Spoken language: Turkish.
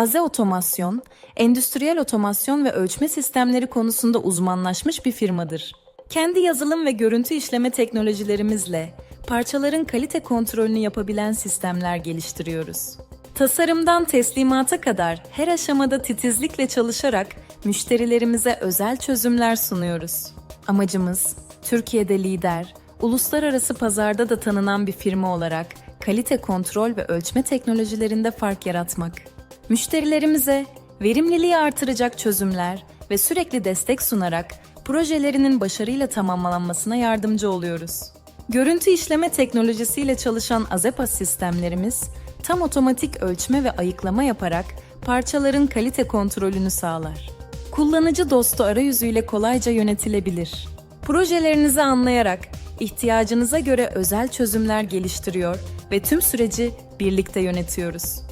Aze Otomasyon, endüstriyel otomasyon ve ölçme sistemleri konusunda uzmanlaşmış bir firmadır. Kendi yazılım ve görüntü işleme teknolojilerimizle parçaların kalite kontrolünü yapabilen sistemler geliştiriyoruz. Tasarımdan teslimata kadar her aşamada titizlikle çalışarak müşterilerimize özel çözümler sunuyoruz. Amacımız Türkiye'de lider, uluslararası pazarda da tanınan bir firma olarak kalite kontrol ve ölçme teknolojilerinde fark yaratmak. Müşterilerimize verimliliği artıracak çözümler ve sürekli destek sunarak projelerinin başarıyla tamamlanmasına yardımcı oluyoruz. Görüntü işleme teknolojisiyle çalışan Azepas sistemlerimiz tam otomatik ölçme ve ayıklama yaparak parçaların kalite kontrolünü sağlar. Kullanıcı dostu arayüzüyle kolayca yönetilebilir. Projelerinizi anlayarak ihtiyacınıza göre özel çözümler geliştiriyor ve tüm süreci birlikte yönetiyoruz.